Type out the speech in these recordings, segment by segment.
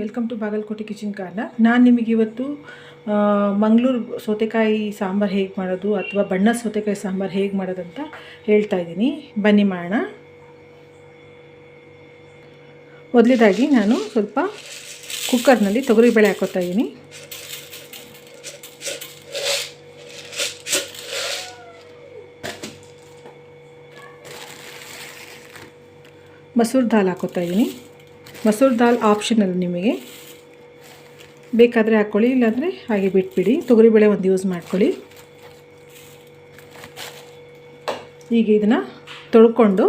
Welcome to Bagalkote kitchen corner ನಾನು ನಿಮಗೆ ಇವತ್ತು ಮಂಗಳೂರು ಸೌತೆಕಾಯಿ ಸಾಂಬಾರು ಹೇಗೆ ಮಾಡೋದು ಅಥವಾ ಬಣ್ಣ ಸೌತೆಕಾಯಿ ಸಾಂಬಾರು ಹೇಗೆ ಮಾಡೋದು ಅಂತ ಹೇಳ್ತಾ ಇದ್ದೀನಿ. ಬನ್ನಿ ಮಾಡೋಣ. ಮೊದಲೇದಾಗಿ ನಾನು ಸ್ವಲ್ಪ ಕುಕ್ಕರ್ನಲ್ಲಿ ತೊಗರಿಬೇಳೆ ಹಾಕೋತಾ ಇದ್ದೀನಿ. ಮಸೂರ್ ದಾಲ್ ಹಾಕೋತಾ ಇದ್ದೀನಿ ಮಸೂರ್ ದಾಲ್ ಆಪ್ಷನಲ್ ನಿಮಗೆ ಬೇಕಾದರೆ ಹಾಕ್ಕೊಳ್ಳಿ ಇಲ್ಲಾಂದರೆ ಹಾಗೆ ಬಿಟ್ಬಿಡಿ. ತೊಗರಿಬೇಳೆ ಒಂದು ಯೂಸ್ ಮಾಡ್ಕೊಳ್ಳಿ. ಈಗ ಇದನ್ನು ತೊಳ್ಕೊಂಡು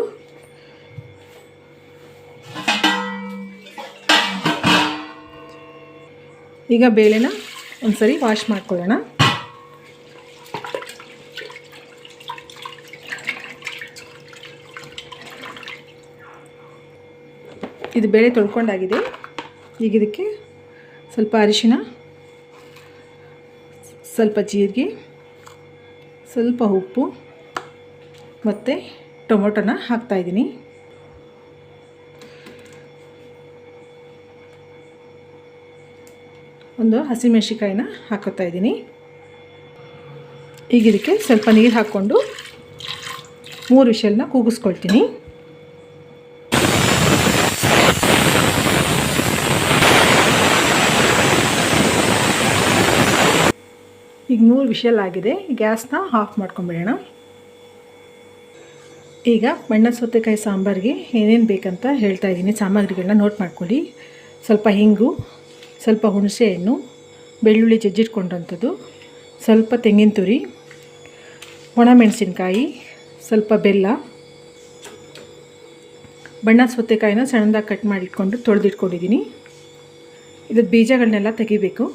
ಈಗ ಬೇಳೆನ ಒಂದ್ಸರಿ ವಾಶ್ ಮಾಡ್ಕೊಳ್ಳೋಣ. ಇದು ಬೇಳೆ ತೊಳ್ಕೊಂಡಾಗಿದೆ. ಈಗ ಇದಕ್ಕೆ ಸ್ವಲ್ಪ ಅರಿಶಿನ, ಸ್ವಲ್ಪ ಜೀರಿಗೆ, ಸ್ವಲ್ಪ ಉಪ್ಪು ಮತ್ತು ಟೊಮೊಟೊನ ಹಾಕ್ತಾಯಿದ್ದೀನಿ ಒಂದು ಹಸಿಮೆಣ್ಸಿಕಾಯಿನ ಹಾಕೋತಾ ಇದ್ದೀನಿ. ಈಗ ಇದಕ್ಕೆ ಸ್ವಲ್ಪ ನೀರು ಹಾಕ್ಕೊಂಡು ಮೂರು ವಿಷಲ್ನ ಕೂಗಿಸ್ಕೊಳ್ತೀನಿ. ಈಗ ಮೂರು ವಿಷಲ್ ಆಗಿದೆ. ಗ್ಯಾಸ್ನ ಆಫ್ ಮಾಡ್ಕೊಂಬಿಡೋಣ. ಈಗ ಬಣ್ಣ ಸೌತೆಕಾಯಿ ಸಾಂಬಾರಿಗೆ ಏನೇನು ಬೇಕಂತ ಹೇಳ್ತಾ ಇದ್ದೀನಿ. ಸಾಮಗ್ರಿಗಳನ್ನ ನೋಟ್ ಮಾಡ್ಕೊಳ್ಳಿ. ಸ್ವಲ್ಪ ಹಿಂಗು, ಸ್ವಲ್ಪ ಹುಣಸೆ ಹಣ್ಣು, ಬೆಳ್ಳುಳ್ಳಿ ಜಜ್ಜಿಟ್ಕೊಂಡಂಥದ್ದು, ಸ್ವಲ್ಪ ತೆಂಗಿನ ತುರಿ ಒಣಮೆಣಸಿನ್ಕಾಯಿ ಸ್ವಲ್ಪ ಬೆಲ್ಲ, ಬಣ್ಣ ಸೌತೆಕಾಯಿನ ಸಣ್ಣದಾಗಿ ಕಟ್ ಮಾಡಿಟ್ಕೊಂಡು ತೊಳೆದಿಟ್ಕೊಂಡಿದ್ದೀನಿ. ಇದ್ರ ಬೀಜಗಳನ್ನೆಲ್ಲ ತೆಗಿಬೇಕು.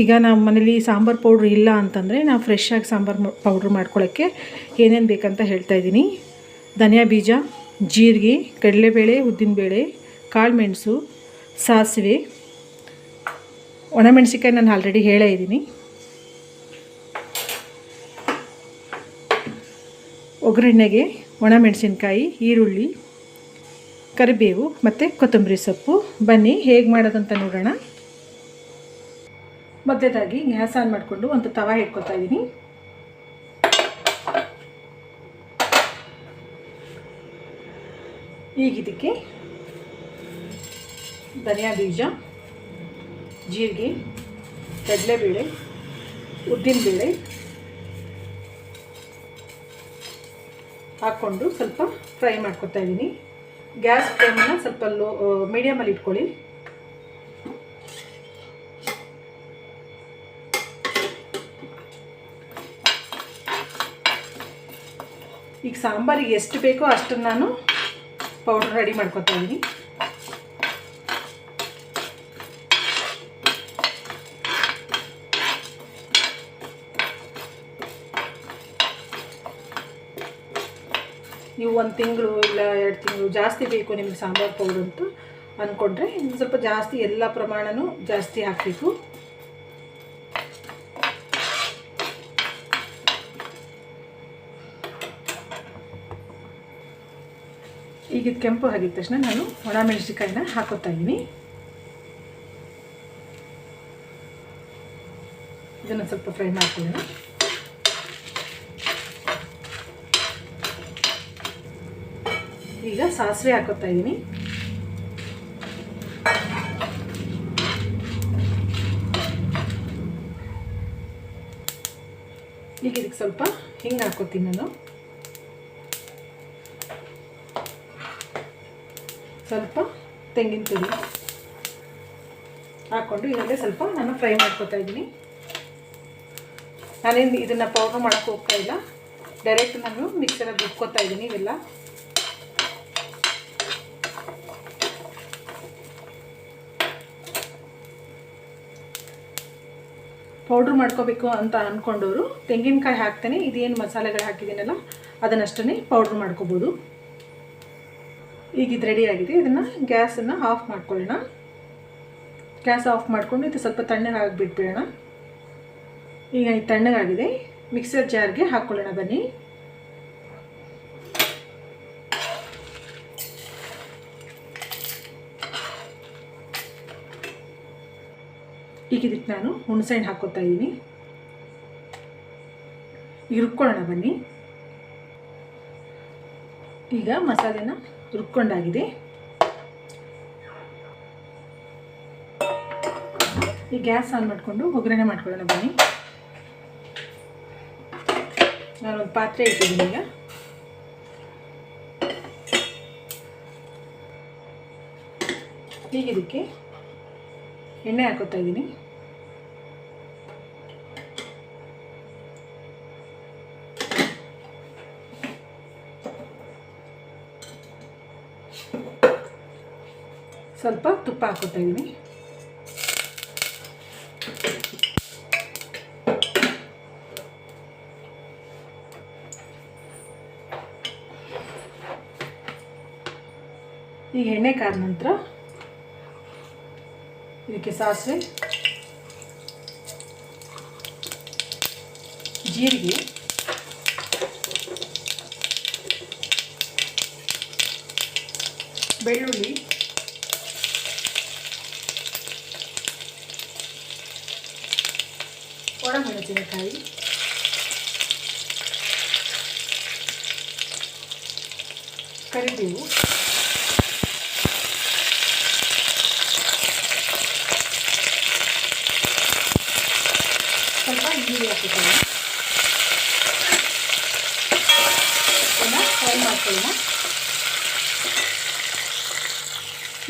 ಈಗ ನಮ್ಮ ಮನೇಲಿ ಸಾಂಬಾರು ಪೌಡ್ರ್ ಇಲ್ಲ ಅಂತಂದರೆ ನಾವು ಫ್ರೆಶ್ ಆಗಿ ಸಾಂಬಾರು ಪೌಡ್ರ್ ಮಾಡ್ಕೊಳ್ಳೋಕ್ಕೆ ಏನೇನು ಬೇಕಂತ ಹೇಳ್ತಾ ಇದ್ದೀನಿ. ಧನಿಯಾ ಬೀಜ, ಜೀರಿಗೆ, ಕಡಲೆಬೇಳೆ, ಉದ್ದಿನಬೇಳೆ, ಕಾಳು ಮೆಣಸು, ಸಾಸಿವೆ. ಒಣಮೆಣಸಿಕಾಯಿ ನಾನು ಆಲ್ರೆಡಿ ಹೇಳೇ ಇದ್ದೀನಿ. ಒಗ್ಗರಣೆಗೆ ಒಣಮೆಣಸಿನ್ಕಾಯಿ ಈರುಳ್ಳಿ, ಕರಿಬೇವು ಮತ್ತು ಕೊತ್ತಂಬರಿ ಸೊಪ್ಪು. ಬನ್ನಿ, ಹೇಗೆ ಮಾಡೋದಂತ ನೋಡೋಣ. ಮೊದಲೇದಾಗಿ ಗ್ಯಾಸ್ ಆನ್ ಮಾಡಿಕೊಂಡು ಒಂದು ತವ ಇಟ್ಕೊತಾ ಇದ್ದೀನಿ ಈಗ ಇದಕ್ಕೆ ಧನಿಯಾ ಬೀಜ, ಜೀರಿಗೆ, ಕಡಲೆಬೇಳೆ, ಉದ್ದಿನಬೇಳೆ ಹಾಕ್ಕೊಂಡು ಸ್ವಲ್ಪ ಫ್ರೈ ಮಾಡ್ಕೊತಾ ಇದ್ದೀನಿ ಗ್ಯಾಸ್ ಫ್ಲೇಮನ್ನು ಸ್ವಲ್ಪ ಲೋ ಮೀಡಿಯಮಲ್ಲಿ ಇಟ್ಕೊಳ್ಳಿ. ಈಗ ಸಾಂಬಾರಿಗೆ ಎಷ್ಟು ಬೇಕೋ ಅಷ್ಟನ್ನು ನಾನು ಪೌಡ್ರ್ ರೆಡಿ ಮಾಡ್ಕೊತಾ ಇದ್ದೀನಿ. ನೀವು ಒಂದು ತಿಂಗಳು ಇಲ್ಲ ಎರಡು ತಿಂಗಳು ಜಾಸ್ತಿ ಬೇಕು ನಿಮಗೆ ಸಾಂಬಾರು ಪೌಡ್ರ್ ಅಂತ ಅಂದ್ಕೊಂಡ್ರೆ ಇನ್ನು ಸ್ವಲ್ಪ ಜಾಸ್ತಿ ಎಲ್ಲ ಪ್ರಮಾಣನೂ ಜಾಸ್ತಿ ಹಾಕಬೇಕು. ಇದು ಕೆಂಪು ಆಗಿದ ತಕ್ಷಣ ನಾನು ಒಣ ಮೆಣಸಿನ್ಕಾಯಿನ ಹಾಕೋತಾ ಇದ್ದೀನಿ. ಇದನ್ನು ಸ್ವಲ್ಪ ಫ್ರೈ ಮಾಡ್ಕೊಳ್ಳೋಣ. ಈಗ ಸಾಸಿವೆ ಹಾಕೋತಾ ಇದ್ದೀನಿ. ಈಗ ಇದಕ್ಕೆ ಸ್ವಲ್ಪ ಹಿಂಗೆ ಹಾಕೋತೀನಿ ನಾನು. ಸ್ವಲ್ಪ ತೆಂಗಿನ ತುರಿ ಹಾಕ್ಕೊಂಡು ಇದರಲ್ಲೇ ಸ್ವಲ್ಪ ನಾನು ಫ್ರೈ ಮಾಡ್ಕೋತಾ ಇದ್ದೀನಿ. ನಾನೇನು ಇದನ್ನು ಪೌಡ್ರ್ ಮಾಡೋಕ್ಕೆ ಹೋಗ್ತಾ ಇಲ್ಲ. ಡೈರೆಕ್ಟ್ ನಾನು ಮಿಕ್ಸರಲ್ಲಿ ರುಬ್ಕೋತಾ ಇದ್ದೀನಿ ಇವೆಲ್ಲ. ಪೌಡ್ರ್ ಮಾಡ್ಕೋಬೇಕು ಅಂತ ಅಂದ್ಕೊಂಡವರು ತೆಂಗಿನಕಾಯಿ ಹಾಕ್ತೇನೆ. ಇದೇನು ಮಸಾಲೆಗಳು ಹಾಕಿದ್ದೀನಲ್ಲ ಅದನ್ನಷ್ಟೇ ಪೌಡ್ರ್ ಮಾಡ್ಕೋಬೋದು. ಈಗ ಇದು ರೆಡಿ ಆಗಿದೆ. ಇದನ್ನು ಗ್ಯಾಸನ್ನು ಆಫ್ ಮಾಡ್ಕೊಳ್ಳೋಣ. ಗ್ಯಾಸ್ ಆಫ್ ಮಾಡಿಕೊಂಡು ಇದು ಸ್ವಲ್ಪ ತಣ್ಣಗಾಗಿ ಬಿಟ್ಬಿಡೋಣ. ಈಗ ಇದು ತಣ್ಣಗಾಗಿದೆ. ಮಿಕ್ಸರ್ ಜಾರ್ಗೆ ಹಾಕ್ಕೊಳ್ಳೋಣ ಬನ್ನಿ. ಈಗ ಇದಕ್ಕೆ ನಾನು ಹುಣಸೆಹಣ್ಣು ಹಾಕೋತಾ ಇದ್ದೀನಿ ಈಗ ರುಬ್ಕೊಳ್ಳೋಣ ಬನ್ನಿ. ಈಗ ಮಸಾಲೆನ ರುಬ್ಕೊಂಡಾಗಿದೆ ಈ ಗ್ಯಾಸ್ ಆನ್ ಮಾಡಿಕೊಂಡು ಒಗ್ಗರಣೆ ಮಾಡ್ಕೊಳ್ಳೋಣ ಬನ್ನಿ. ನಾನೊಂದು ಪಾತ್ರೆ ಇಟ್ಟಿದ್ದೀನಿ ಈಗ. ಈಗ ಎಣ್ಣೆ ಹಾಕೋತಾ ಇದ್ದೀನಿ. ಸ್ವಲ್ಪ ತುಪ್ಪ ಹಾಕೋತಾ ಇದ್ದೀನಿ ಈಗ ಎಣ್ಣೆ ಕಾದ ನಂತರ ಇದಕ್ಕೆ ಸಾಸಿವೆ ಜೀರಿಗೆ ಬೆಳ್ಳುಳ್ಳಿ ಒಣಮೆಣಸಿನಕಾಯಿ ಕರಿಬೇವು. ಸ್ವಲ್ಪ ಈರುಳ್ಳಿ ಹಾಕಿದ್ದೀನಿ ಅದನ್ನು ಫ್ರೈ ಮಾಡ್ಕೊಳ್ಳೋಣ.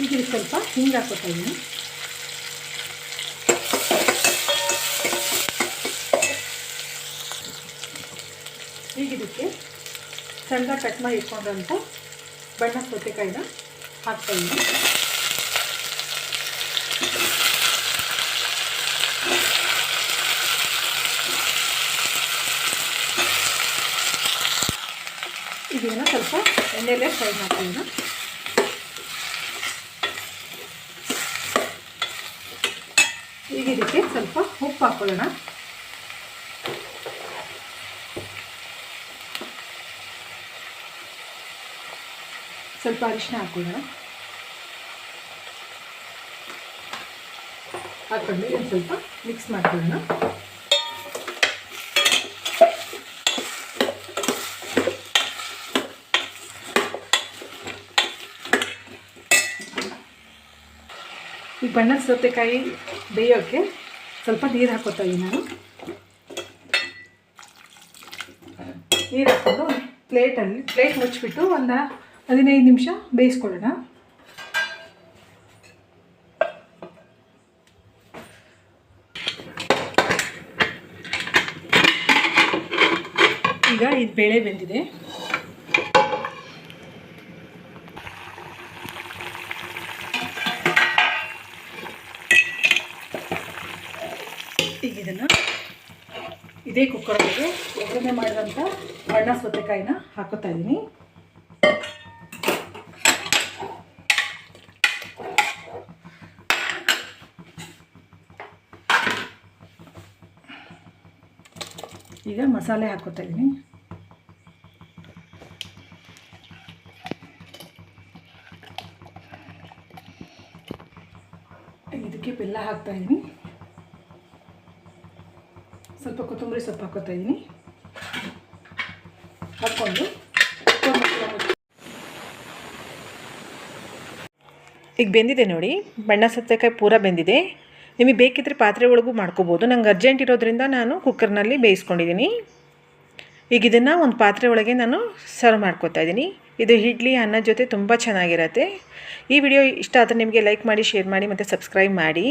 ಈಗ ಸ್ವಲ್ಪ ಹಿಂಗೆ ಹಾಕೋತಾ ಇದ್ದೀನಿ ಈಗ ಇದಕ್ಕೆ ಸಣ್ಣ ಕಟ್ ಮಾಡಿ ಇಟ್ಕೊಂಡಂಥ ಬಣ್ಣ ಸೌತೆಕಾಯಿನ ಹಾಕ್ತಾ ಇದ್ದೀನಿ. ಇದನ್ನು ಸ್ವಲ್ಪ ಎಣ್ಣೆಲೆ ಫ್ರೈ ಮಾಡ್ತೀನಿ ಈಗ ಇದಕ್ಕೆ ಸ್ವಲ್ಪ ಉಪ್ಪು ಹಾಕ್ಕೊಳ್ಳೋಣ ಸ್ವಲ್ಪ ಅರಿಶಿನ ಹಾಕೋಣ ಹಾಕ್ಕೊಂಡು ಒಂದು ಸ್ವಲ್ಪ ಮಿಕ್ಸ್ ಮಾಡ್ಕೊಳ್ಳೋಣ. ಈ ಬಣ್ಣದ ಸೌತೆಕಾಯಿ ಬೇಯೋಕ್ಕೆ ಸ್ವಲ್ಪ ನೀರು ಹಾಕೋತಾ ಇದ್ದೀನಿ ನಾನು. ನೀರು ಹಾಕ್ಕೊಂಡು ಪ್ಲೇಟಲ್ಲಿ ಪ್ಲೇಟ್ ಮುಚ್ಚಿಬಿಟ್ಟು ಒಂದು ಹದಿನೈದು ನಿಮಿಷ ಬೇಯಿಸ್ಕೊಳ್ಳೋಣ. ಈಗ ಇದು ಬೇಳೆ ಬೆಂದಿದೆ. ಈಗ ಇದನ್ನು ಇದೇ ಕುಕ್ಕರ್ಗೆ ಒಗ್ಗರಣೆ ಮಾಡಿದಂಥ ಬಣ್ಣ ಸೌತೆಕಾಯಿನ ಹಾಕೋತಾ ಇದ್ದೀನಿ. ಈಗ ಮಸಾಲೆ ಹಾಕೋತಾ ಇದ್ದೀನಿ. ಇದಕ್ಕೆ ಬೆಲ್ಲ ಹಾಕ್ತಾ ಇದ್ದೀನಿ. ಸ್ವಲ್ಪ ಕೊತ್ತಂಬರಿ ಸೊಪ್ಪು ಹಾಕೋತಾ ಇದ್ದೀನಿ. ಹಾಕ್ಕೊಂಡು ಈಗ ಬೆಂದಿದೆ ನೋಡಿ. ಬಣ್ಣ ಸೌತೆಕಾಯಿ ಪೂರ ಬೆಂದಿದೆ. ನಿಮಗೆ ಬೇಕಿದ್ದರೆ ಪಾತ್ರೆ ಒಳಗೂ ಮಾಡ್ಕೋಬೋದು. ನಂಗೆ ಅರ್ಜೆಂಟ್ ಇರೋದ್ರಿಂದ ನಾನು ಕುಕ್ಕರ್ನಲ್ಲಿ ಬೇಯಿಸ್ಕೊಂಡಿದ್ದೀನಿ. ಈಗ ಇದನ್ನು ಒಂದು ಪಾತ್ರೆ ಒಳಗೆ ನಾನು ಸರ್ವ್ ಮಾಡ್ಕೋತಾ ಇದ್ದೀನಿ. ಇದು ಇಡ್ಲಿ, ಅನ್ನ ಜೊತೆ ತುಂಬ ಚೆನ್ನಾಗಿರುತ್ತೆ. ಈ ವಿಡಿಯೋ ಇಷ್ಟ ಆದರೆ ನಿಮಗೆ ಲೈಕ್ ಮಾಡಿ ಶೇರ್ ಮಾಡಿ ಮತ್ತು ಸಬ್ಸ್ಕ್ರೈಬ್ ಮಾಡಿ.